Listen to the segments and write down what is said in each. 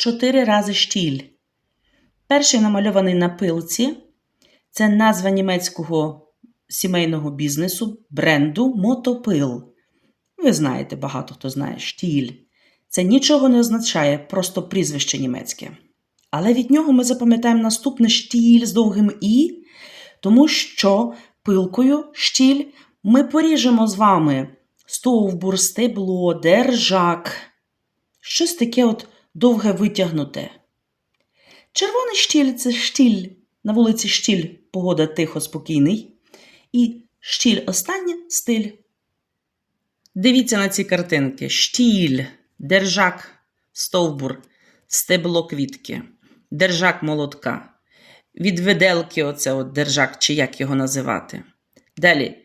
чотири рази штіль. Перший намальований на пилці це назва німецького сімейного бізнесу бренду Мотопил. Ви знаєте, багато хто знає штіль. Це нічого не означає, просто прізвище німецьке. Але від нього ми запам'ятаємо наступне штіль з довгим І, тому що пилкою штіль ми поріжемо з вами стовбур, стебло, держак. Щось таке от довге витягнуте. Червоний штіль це штіль. На вулиці штіль, погода тихо, спокійний. І штіль останнє стиль. Дивіться на ці картинки: штіль, держак, стовбур, стебло квітки, держак молотка. Від виделки, оце от держак, чи як його називати. Далі.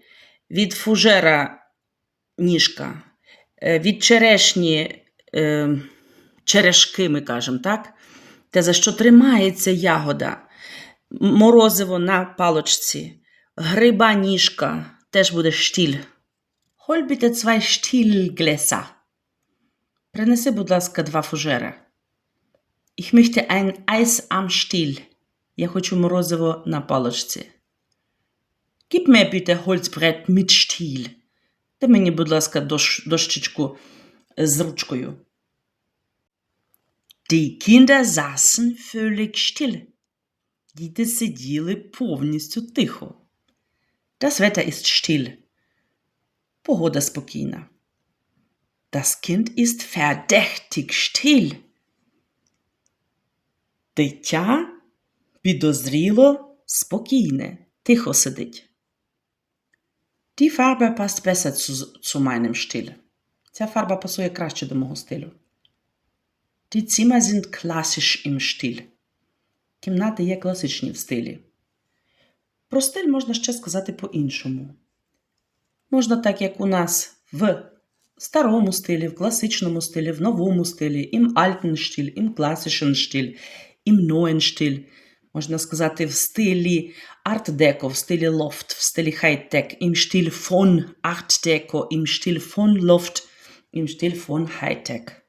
Від фужера ніжка, Е, від черешні е, черешки, ми кажемо, так? Те, за що тримається ягода, морозиво на палочці, гриба ніжка, теж буде штіль. Hol bitte zwei Stillgläser. Принеси, будь ласка, два фужера. Ich möchte ein Eis am Stiel. Я хочу морозиво на палочці. Gib mir bitte Holzbrett mit Stiel. Дай мені, будь ласка, дош, дощечку з ручкою. Die Kinder saßen völlig still. Діти сиділи повністю тихо. Das Wetter ist still. Погода спокійна. Das Kind ist verdächtig still. Дитя підозріло спокійне, тихо сидить. Die Farbe passt besser zu, zu meinem Stil. Ця фарба пасує краще до мого стилю. Die Zimmer sind klassisch im Stil. Кімнати є класичні в стилі. Про стиль можна ще сказати по-іншому. Можна так, як у нас в старому стилі, в класичному стилі, в новому стилі, im alten Stil, im klassischen Stil, im neuen. Можна сказати в стилі арт-деко, в стилі лофт, в стилі хай-тек, im Stil von Art Deco, im Stil von Loft, im Stil von Hightech.